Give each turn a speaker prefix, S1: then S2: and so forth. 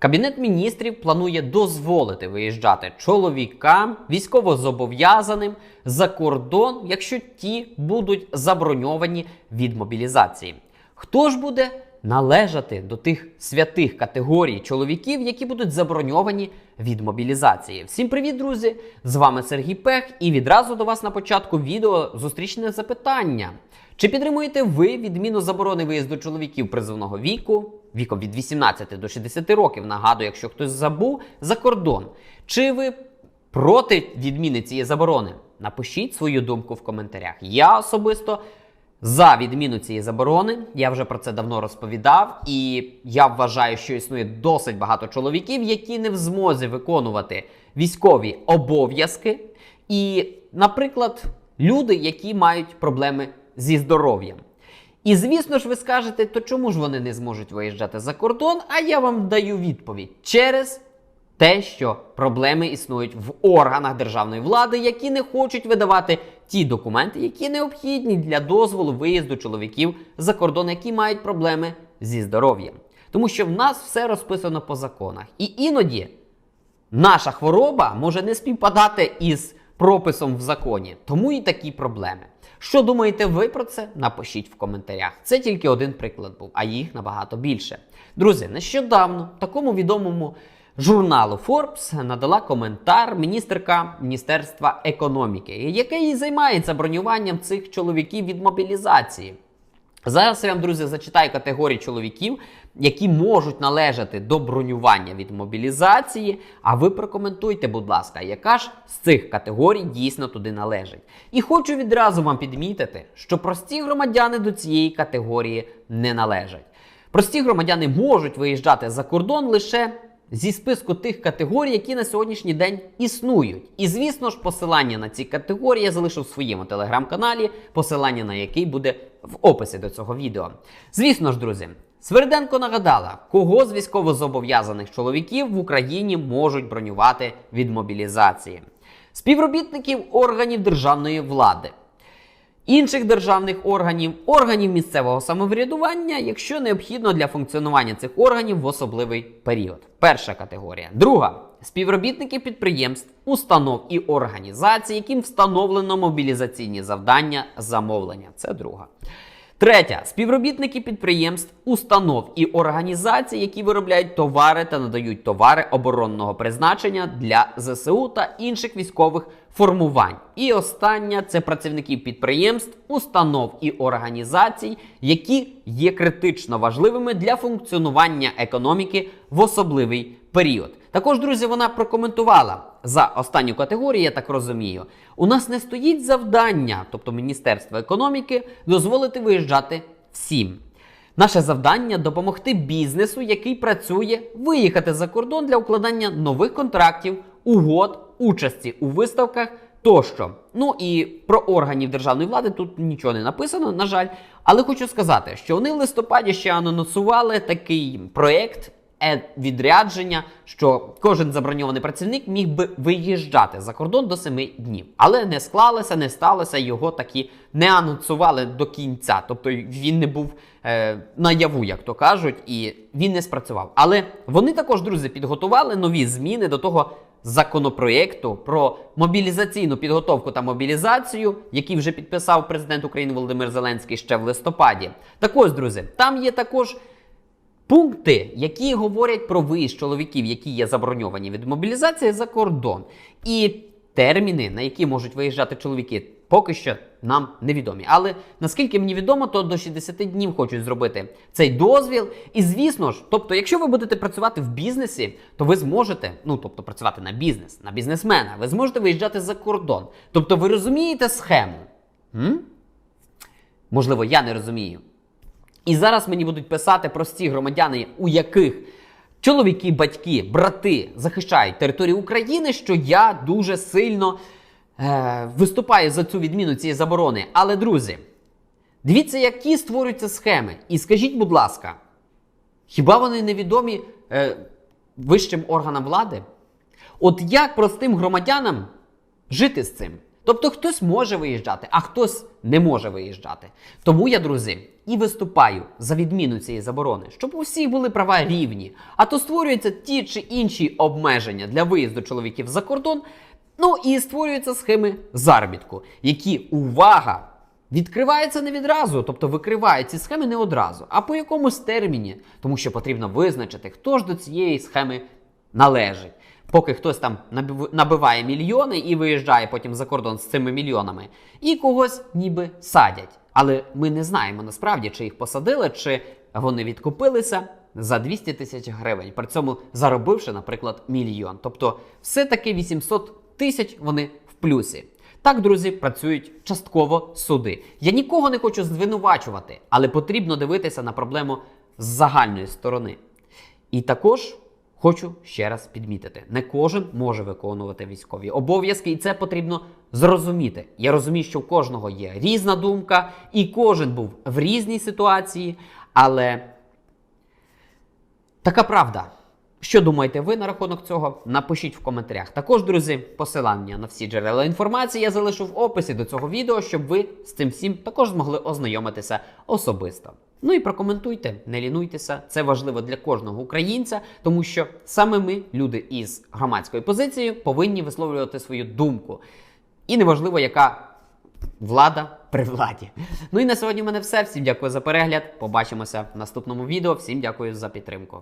S1: Кабінет міністрів планує дозволити виїжджати чоловікам, військовозобов'язаним за кордон, якщо ті будуть заброньовані від мобілізації. Хто ж буде належати до тих святих категорій чоловіків, які будуть заброньовані від мобілізації? Всім привіт, друзі! З вами Сергій Пех, і відразу до вас на початку відео зустрічне запитання. Чи підтримуєте ви відміну заборони виїзду чоловіків призовного віку, віком від 18 до 60 років, нагадую, якщо хтось забув, за кордон? Чи ви проти відміни цієї заборони? Напишіть свою думку в коментарях. Я особисто за відміну цієї заборони. Я вже про це давно розповідав, і я вважаю, що існує досить багато чоловіків, які не в змозі виконувати військові обов'язки. І, наприклад, люди, які мають проблеми зі здоров'ям. І звісно ж, ви скажете, то чому ж вони не зможуть виїжджати за кордон? А я вам даю відповідь через те, що проблеми існують в органах державної влади, які не хочуть видавати ті документи, які необхідні для дозволу виїзду чоловіків за кордон, які мають проблеми зі здоров'ям. Тому що в нас все розписано по законах. І іноді наша хвороба може не співпадати із прописом в законі, тому і такі проблеми. Що думаєте ви про це? Напишіть в коментарях. Це тільки один приклад був, а їх набагато більше. Друзі, нещодавно такому відомому журналу Forbes надала коментар міністерка Міністерства економіки, яка і займається бронюванням цих чоловіків від мобілізації. Зараз я вам, друзі, зачитаю категорії чоловіків, які можуть належати до бронювання від мобілізації. А ви прокоментуйте, будь ласка, яка ж з цих категорій дійсно туди належить. І хочу відразу вам підмітити, що прості громадяни до цієї категорії не належать. Прості громадяни можуть виїжджати за кордон лише зі списку тих категорій, які на сьогоднішній день існують. І звісно ж, посилання на ці категорії я залишу в своєму телеграм-каналі, посилання на який буде в описі до цього відео. Звісно ж, друзі. Сверденко нагадала, кого з військовозобов'язаних чоловіків в Україні можуть бронювати від мобілізації: співробітників органів державної влади, інших державних органів, органів місцевого самоврядування, якщо необхідно для функціонування цих органів в особливий період. Перша категорія. Друга співробітники підприємств, установ і організацій, яким встановлено мобілізаційні завдання замовлення. Це друга. Третя співробітники підприємств, установ і організацій, які виробляють товари та надають товари оборонного призначення для ЗСУ та інших військових формувань. І остання це працівники підприємств, установ і організацій, які є критично важливими для функціонування економіки в особливий період. Також, друзі, вона прокоментувала за останню категорію, я так розумію. У нас не стоїть завдання, тобто Міністерства економіки, дозволити виїжджати всім. Наше завдання допомогти бізнесу, який працює, виїхати за кордон для укладання нових контрактів, угод, участі у виставках тощо. Ну і про органів державної влади тут нічого не написано, на жаль. Але хочу сказати, що вони в листопаді ще анонсували такий проєкт відрядження, що кожен заброньований працівник міг би виїжджати за кордон до 7 днів. Але не склалося, не сталося, його таки не анонсували до кінця. Тобто він не був е, наяву, як то кажуть, і він не спрацював. Але вони також, друзі, підготували нові зміни до того. Законопроєкту про мобілізаційну підготовку та мобілізацію, який вже підписав президент України Володимир Зеленський ще в листопаді. Так ось, друзі, там є також пункти, які говорять про виїзд чоловіків, які є заброньовані від мобілізації за кордон. І терміни, на які можуть виїжджати чоловіки, поки що нам невідомі. Але наскільки мені відомо, то до 60 днів хочуть зробити цей дозвіл. І звісно ж, тобто, якщо ви будете працювати в бізнесі, то ви зможете, ну тобто працювати на бізнес, на бізнесмена, ви зможете виїжджати за кордон. Тобто, ви розумієте схему? М? Можливо, я не розумію. І зараз мені будуть писати прості громадяни, у яких чоловіки, батьки, брати захищають територію України, що я дуже сильно е, виступаю за цю відміну цієї заборони. Але, друзі, дивіться, які створюються схеми. І скажіть, будь ласка, хіба вони невідомі е, вищим органам влади? От як простим громадянам жити з цим? Тобто хтось може виїжджати, а хтось не може виїжджати. Тому я, друзі, і виступаю за відміну цієї заборони, щоб у всіх були права рівні. А то створюються ті чи інші обмеження для виїзду чоловіків за кордон. Ну і створюються схеми заробітку, які увага! Відкриваються не відразу, тобто викривають ці схеми не одразу, а по якомусь терміні, тому що потрібно визначити, хто ж до цієї схеми належить. Поки хтось там набиває мільйони і виїжджає потім за кордон з цими мільйонами, і когось ніби садять. Але ми не знаємо насправді, чи їх посадили, чи вони відкупилися за 200 тисяч гривень, при цьому заробивши, наприклад, мільйон. Тобто, все-таки 800 тисяч вони в плюсі. Так, друзі, працюють частково суди. Я нікого не хочу звинувачувати, але потрібно дивитися на проблему з загальної сторони. І також хочу ще раз підмітити: не кожен може виконувати військові обов'язки, і це потрібно зрозуміти. Я розумію, що у кожного є різна думка, і кожен був в різній ситуації, але така правда. Що думаєте ви на рахунок цього? Напишіть в коментарях. Також, друзі, посилання на всі джерела інформації я залишу в описі до цього відео, щоб ви з цим всім також змогли ознайомитися особисто. Ну і прокоментуйте, не лінуйтеся. Це важливо для кожного українця, тому що саме ми, люди із громадською позицією, повинні висловлювати свою думку. І неважливо, яка влада при владі. Ну і на сьогодні в мене все. Всім дякую за перегляд. Побачимося в наступному відео. Всім дякую за підтримку.